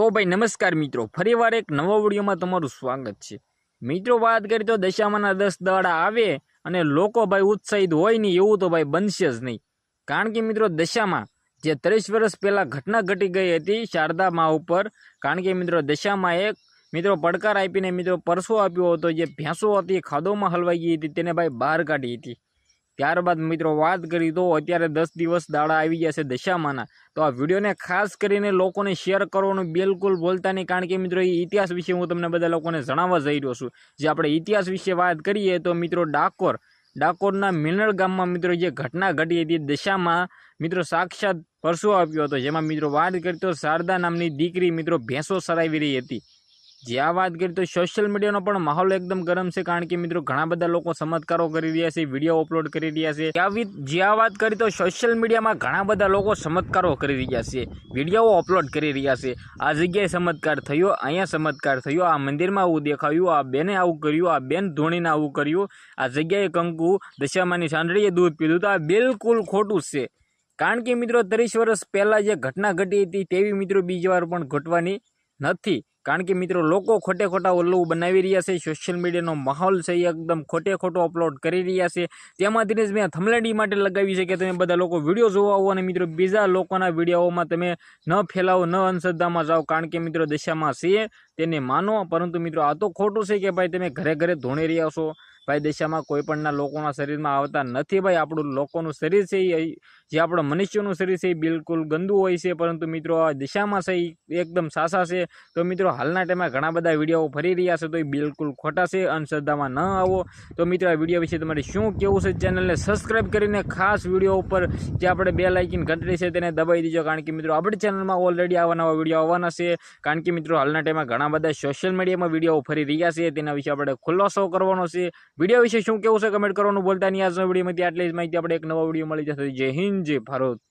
તો ભાઈ નમસ્કાર મિત્રો, ફરીવાર એક નવા વિડીયોમાં તમારું સ્વાગત છે. મિત્રો, વાત કરીએ તો દશામાના દસ દાડા આવે અને લોકો ભાઈ ઉત્સાહિત હોય નહીં, એવું તો ભાઈ બનશે જ નહીં. કારણ કે મિત્રો, દશામાં જે ત્રીસ વર્ષ પહેલાં ઘટના ઘટી ગઈ હતી શારદા મા ઉપર, કારણ કે મિત્રો, દશામાં એક મિત્રો પડકાર આપીને મિત્રો પરસો આપ્યો હતો, જે ભેંસો હતી ખાદોમાં હલવાઈ ગઈ હતી, તેને ભાઈ બહાર કાઢી હતી. ત્યારબાદ મિત્રો વાત કરી તો અત્યારે દસ દિવસ દાડા આવી ગયા છે દશામાના. તો આ વિડીયોને ખાસ કરીને લોકોને શેર કરવાનું બિલકુલ ભૂલતા નહીં, કારણ કે મિત્રો એ ઇતિહાસ વિશે હું તમને બધા લોકોને જણાવવા જઈ રહ્યો છું. જે આપણે ઇતિહાસ વિશે વાત કરીએ તો મિત્રો ડાકોર, ડાકોરના મિનળ ગામમાં મિત્રો જે ઘટના ઘટી હતી દશામાં, મિત્રો સાક્ષાત પરસો આપ્યો હતો. જેમાં મિત્રો વાત કરી તો શારદા નામની દીકરી મિત્રો ભેંસો સરાવી રહી હતી. જે આ વાત કરીએ તો સોશિયલ મીડિયાનો પણ માહોલ એકદમ ગરમ છે, કારણ કે મિત્રો ઘણા બધા લોકો ચમત્કારો કરી રહ્યા છે વીડિયો અપલોડ કરી રહ્યા છે. જ્યાં વાત કરી તો સોશિયલ મીડિયામાં ઘણા બધા લોકો ચમત્કારો કરી રહ્યા છે વીડિયો અપલોડ કરી રહ્યા છે. આ જગ્યાએ ચમત્કાર થયો, અહીંયા ચમત્કાર થયો, આ મંદિરમાં આવું દેખાયું, આ બેને આવું કર્યું, આ બેન ધોણીને આવું કર્યું. આ જગ્યાએ કંકુ દશામાની સાંડળીએ દૂધ પીધું તો આ બિલકુલ ખોટું છે. કારણ કે મિત્રો ત્રીસ વર્ષ પહેલાં જે ઘટના ઘટી હતી તેવી મિત્રો બીજી વાર પણ ઘટવાની નથી. કારણ કે મિત્રો, લોકો ખોટે ખોટા ઉલ્લુ બનાવી રહ્યા છે સોશિયલ મીડિયાનો માહોલ છે એ એકદમ ખોટે ખોટો અપલોડ કરી રહ્યા છે. તેમાંથી જ મેં થમલેડી માટે લગાવી છે કે તમે બધા લોકો વીડિયો જોવા આવો અને મિત્રો, બીજા લોકોના વિડીયોમાં તમે ન ફેલાવો, ન અંધશ્રદ્ધામાં જાઓ. કારણ કે મિત્રો, દશામાં છે, તેને માનો. પરંતુ મિત્રો, આ તો ખોટું છે કે ભાઈ, તમે ઘરે ઘરે ધોણી રહ્યા છો. ભાઈ, દશામાં કોઈ પણના લોકોના શરીરમાં આવતા નથી ભાઈ. આપણું લોકોનું શરીર છે એ, જે આપણું મનુષ્યનું શરીર છે એ બિલકુલ ગંદુ હોય છે. પરંતુ મિત્રો, આ દિશામાં છે એકદમ સાસા છે. તો મિત્રો, હાલના ટાઈમમાં ઘણા બધા વીડિયો ફરી રહ્યા છે તો એ બિલકુલ ખોટા છે. અંધશ્રદ્ધામાં ન આવો. તો મિત્રો, આ વીડિયો વિશે તમારે શું કેવું છે, ચેનલને સબસ્ક્રાઈબ કરીને ખાસ વીડિયો ઉપર જે આપણે બે લાઇકિન ઘંટડી છે તેને દબાવી દીજો. કારણ કે મિત્રો, આપણી ચેનલમાં ઓલરેડી આવા નવા વીડિયો આવવાના છે. કારણ કે મિત્રો, હાલના ટાઈમમાં ઘણા બધા સોશિયલ મીડિયામાં વીડિયો ફરી રહ્યા છે. તેના વિશે આપણે ખુલાસો કરવાનો છે. વીડિયો વિશે શું કેવું છે? કમેન્ટ કરવાનું બોલતા નહીં. આજના વિડીયોમાંથી આટલી જ માહિતી. આપણે એક નવા વીડિયો મળી જશે. જય હિન્દ, જય ભારત.